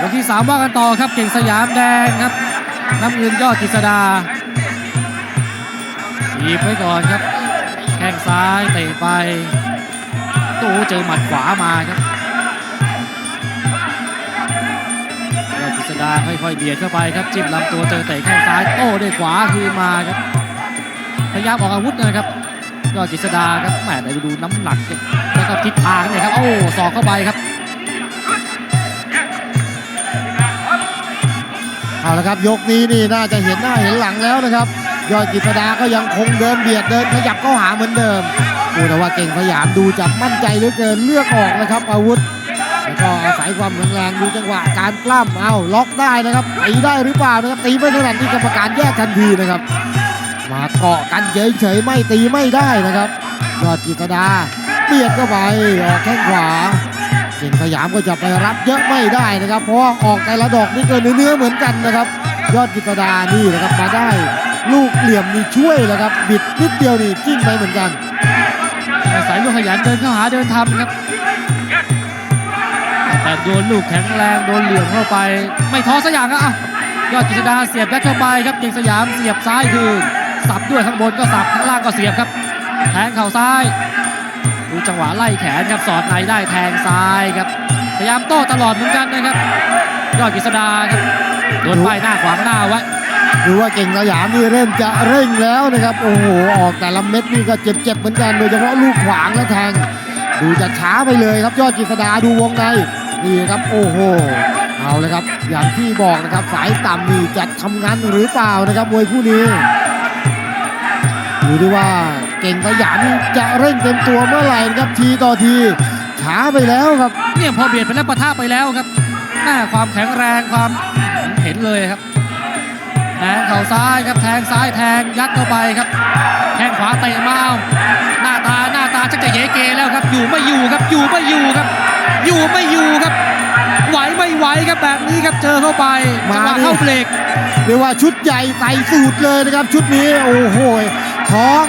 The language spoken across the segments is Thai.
ยกที่สามว่ากันต่อครับเก่งสยามแดงครับน้ำเงินยอดกฤษดาทีบไว้ก่อนครับ แข้งซ้ายเตะไปโอ้เจอหมัดขวามาครับยอดกฤษดาค่อยๆเบียดเข้าไปครับจิ้มลำตัวเจอเตะแข้งซ้ายโต้ด้วยขวาคืนมาครับพยายามออกอาวุธนะครับยอดกฤษดาครับแหมได้ดูน้ำหนักแล้วก็ทิศทางเนี่ยครับโอ้สอกเข้าไปครับ เอาละครับยกนี้นี่น่าจะเห็นหน้าเห็นหลังแล้วนะครับ ยอดกิตดาก็ยังคงเดินเบียดเดินขยับเข้าหาเหมือนเดิมโอ้แต่ว่าเก่งสยามดูจะมั่นใจเหลือเกินเลือกออกนะครับ อาวุธแล้วก็อาศัยความแข็งแรงดูจังหวะการปล้ำเอาล็อกได้นะครับตีได้หรือเปล่านะครับตีไม่ถนัดนี่กรรมการแยกทันทีนะครับ มาเกาะกันเฉยๆไม่ตีไม่ได้นะครับ ยอดกิตดาเบียดเข้าไปออกแข้งขวา เก่งสยามก็จะไปรับเยอะไม่ได้นะครับ เพราะว่าออกแต่ละดอกนี่ก็เนื้อเหมือนกันนะครับ ยอดกิตดานี่นะครับมาได้ลูกเหลี่ยมนี่ช่วยแล้วครับ บิดนิดเดียวนี่จิ้งไปเหมือนกันอาศัยลูกขยันเดินเข้าหาเดินทำครับ แต่โดนลูกแข็งแรงโดนเหลี่ยมเข้าไป ไม่ท้อสักอย่างอะยอดกฤษดาเสียบยัดเข้าไปครับเก่งสยามเสียบซ้ายคืนสับด้วยข้างบนก็สับข้างล่างก็เสียบครับแทงเข่าซ้าย ดูจังหวะไล่แขนครับสอดในได้แทงซ้ายครับ พยายามโต้ตลอดเหมือนกันนะครับ ยอดกฤษดาครับโดนป้ายหน้าขวางหน้าไว้ดูว่าเก่งสยามนี่เริ่มจะเร่งแล้วนะครับ โอ้โหออกแต่ละเม็ดนี่ก็เจ็บๆเหมือนกันโดยเฉพาะลูกขวางและแทง ดูจะช้าไปเลยครับยอดกิตดาดูวงในนี่ครับโอ้โหเอาเลยครับ อย่างที่บอกนะครับสายต่ำนี่จะทำงานหรือเปล่านะครับมวยคู่นี้ ดูดิว่าเก่งสยามนี่จะเร่งเต็มตัวเมื่อไหร่นะครับทีต่อทีช้าไปแล้วครับ เนี่ยพอเบียดไปแล้วปะทะไปแล้วครับหน้าความแข็งแรงความเห็นเลยครับแทงเข่าซ้ายครับแทงซ้ายแทงยัดเข้าไปครับแทงขวาเตะมาหน้าตาหน้าตาชักจะเยเกแล้วครับ อยู่ไม่อยู่ครับอยู่ไม่อยู่ครับ อยู่ไม่อยู่ครับ ไหวไม่ไหวครับแบบนี้ครับเจอเข้าไปจังหวะมาเข้าเบรก เรียกว่าชุดใหญ่ใส่สูตรเลยนะครับชุดนี้โอ้โหท้อง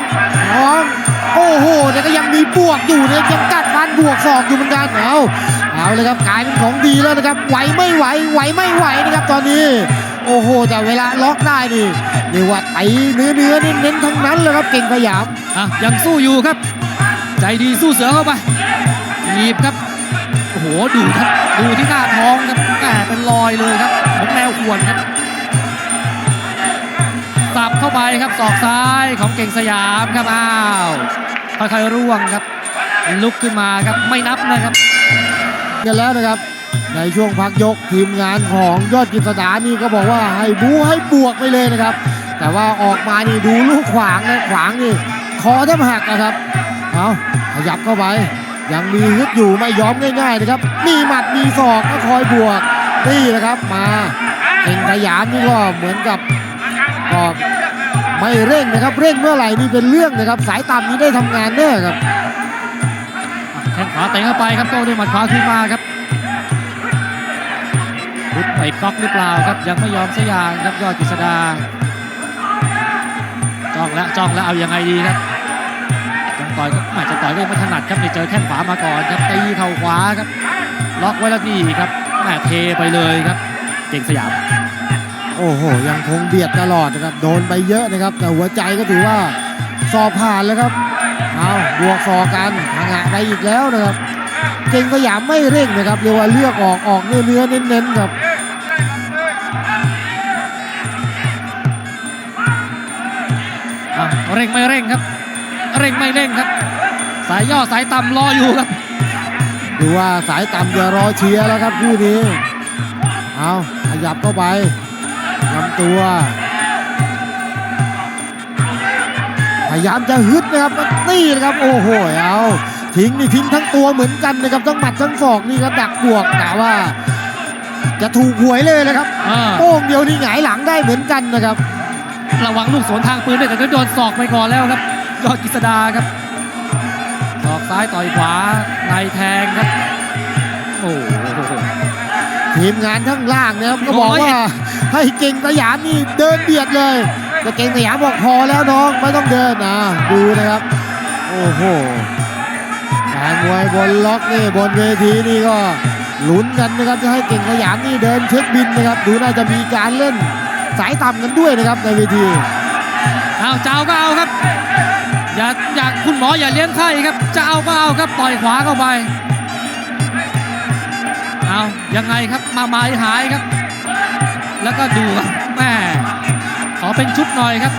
ท้องโอ้โหแต่ก็ยังมีบวกอยู่นี่ยยังกัดฟันบวกศอกอยู่เหมือนกันเอาเอาเลยครับกลายเป็นของดีแล้วนะครับไหวไม่ไหวไหวไม่ไหวนะครับตอนนี้ โอ้โหแต่เวลาล็อกได้นี่เรียกว่าไตเนื้อเนื้อๆเน้นทั้งนั้นเลยครับเก่งสยามอะยังสู้อยู่ครับ ใจดีสู้เสือเข้าไปหยีบครับโอ้โหดูครับดูที่หน้าท้องครับแหมเป็นรอยเลยครับเหมือนแมวขวนครับ สับเข้าไปครับศอกซ้ายของเก่งสยามครับอ้าวค่อยๆร่วงครับ ลุกขึ้นมาครับไม่นับนะครับกันแล้วนะครับ ในช่วงพักยกทีมงานของยอดกิจสดานี่ก็บอกว่าให้บูให้บวกไปเลยนะครับ แต่ว่าออกมานี่ดูลูกขวางนะขวางนี่คอแทบหักนะครับเอาขยับเข้าไป ยังมีฮึดอยู่ไม่ยอมง่ายๆนะครับ มีหมัดมีศอกก็คอยบวกนี่นะครับ มาเก่งขยามนี่ก็เหมือนกับ ก็ไม่เร่งนะครับ เร่งเมื่อไหร่นี่เป็นเรื่องนะครับ สายต่ำนี้ได้ทำงานแน่ครับแข้งขวาเตะเข้าไปครับโต้ด้วยหมัดขวาขึ้นมาครับพุดไปก๊อกหรือเปล่าครับ ยังไม่ยอมสยางครับยอดกฤษดาจ้องแล้วจ้องแล้วเอาอยังไงดีครับยังต่อยก็อาจจะต่อยก็ยังไม่ถนัดครับนี่เจอแข้งขวามาก่อนครับตีเข่าขวาครับ ล็อกไว้แล้วนี่ครับแม่เทไปเลยครับ เก่งสยาม โอ้โห ยังคงเบียดตลอดนะครับ โดนไปเยอะนะครับ แต่หัวใจก็ถือว่าสอบผ่านแล้วครับ เอาบวกสอกันทางะไปอีกแล้วนะครับ เก่งสยามไม่เร่งนะครับเรียกว่าเลือกออกออกเนื้อเนื้อเน้นๆครับอะเร่งไม่เร่งครับ เร่งไม่เร่งครับ สายย่อสายต่ำรออยู่ครับดูว่าสายต่ำจะรอเชียร์แล้วครับคู่นี้ เอาขยับเข้าไป ลำตัว พยายามจะฮึดนะครับนี่นะครับโอ้โหเอาทิ้งนี่ทิ้งทั้งตัวเหมือนกันนะครับทั้งหมัดทั้งศอกนี่ครับดักบวกกะว่า จะถูกหวยเลยนะครับอ่าโป้งเดียวนี่หงายหลังได้เหมือนกันนะครับ ระวังลูกสวนทางปืนด้วยแต่ก็โดนศอกไปก่อนแล้วครับ ยอดกฤษดาครับศอกซ้ายต่อยขวาในแทงครับ โอ้โหทีมงานข้างล่างนะครับก็บอกโอ้ยว่า ให้เก่งสยามนี่เดินเบียดเลยแต่เก่งสยามบอกพอแล้วน้องไม่ต้องเดินนะดูนะครับ โอ้โหแฟนมวยบนล็อกนี่บนเวทีนี่ก็ลุ้นกันนะครับจะให้เก่งสยามนี่เดินเช็คบินนะครับดูน่าจะมีการเล่นสายต่ำกันด้วยนะครับในเวทีเอาเจะเอาก็เอาครับอย่าอยากคุณหมออย่าเลี้ยงไข้ครับจะเอาก็เอาครับต่อยขวาเข้าไปเอายังไงครับมาหมายหายครับ แล้วก็ดูครับแม่ขอเป็นชุดหน่อยครับ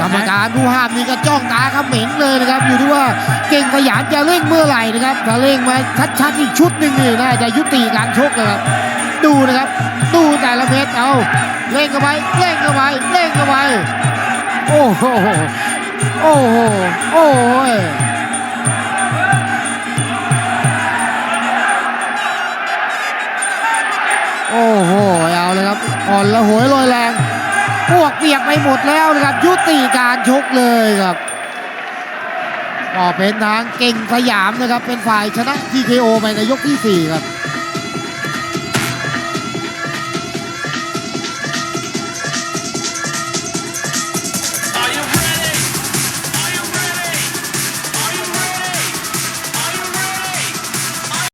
กรรมการผู้ห้ามนี่ก็จ้องตาเขม็งเลยนะครับ อยู่ที่ว่าเก่งสยามจะเร่งเมื่อไหร่นะครับถ้าเร่งมาชัดๆอีกชุดหนึ่งนี่น่าจะยุติการชกเลยครับดูนะครับดูแต่ละเม็ดเอาเร่งเข้าไปเร่งเข้าไปเร่งเข้าไปโอ้โหโอ้โหโอ้โห อ่อนละหวยลอยแรงพวกเปียกไปหมดแล้วนะครับยุติการชกเลยครับก็เป็นทางเก่งสยามนะครับเป็นฝ่ายชนะ TKO ไปในยกที่ 4 ครับ